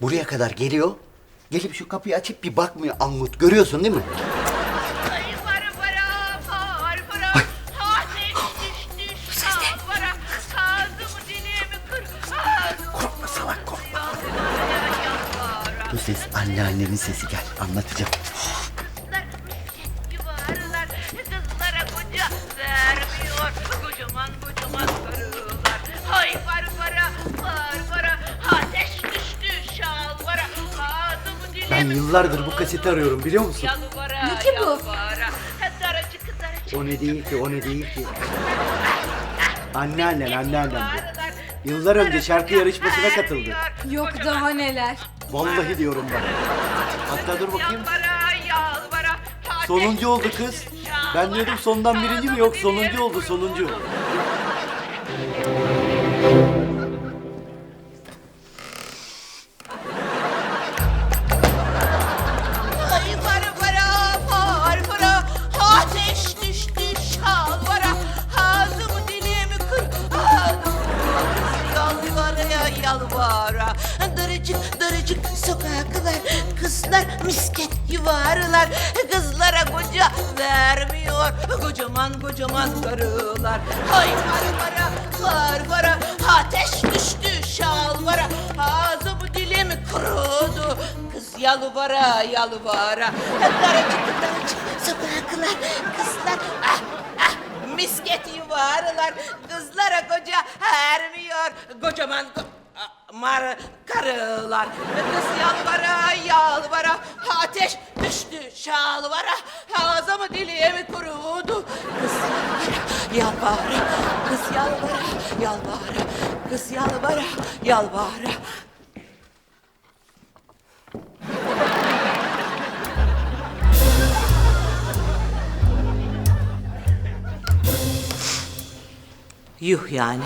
Buraya kadar geliyor. Gelip şu kapıyı açıp bir bakmıyor Angut. Görüyorsun değil mi? Korkma salak korkma. Bu ses anneannenin sesi gel. Anlatacağım. Ben yıllardır bu kaseti arıyorum biliyor musun? Ne ki bu? O ne değil ki, o ne değil ki. Anneannen, anneannen bu. Yıllar önce şarkı yarışmasına katıldı. Yok daha neler. Vallahi diyorum bak. Hatta dur bakayım. Sonuncu oldu kız. Ben diyordum sondan birinci mi? Yok sonuncu oldu, sonuncu. Daracık daracık sokaklar Kızlar misket yuvarlar Kızlara koca vermiyor. Kocaman kocaman karılar. Ay par para Ateş düştü şalvara. Ağzımı dilimi kurudu. Kız yalvara yalvara. Daracık daracık sokaklar Kızlar ah ah Misket yuvarlar. Kızlara koca ermiyor. Kocaman ko- ah, mar karılar Kız yalvara yalvara Ateş düştü şalvara. Ağzımı dilimi kurudu. Kız yalvara Kız yalvara yalvara Kız yalvara yalvara. Yuh yani.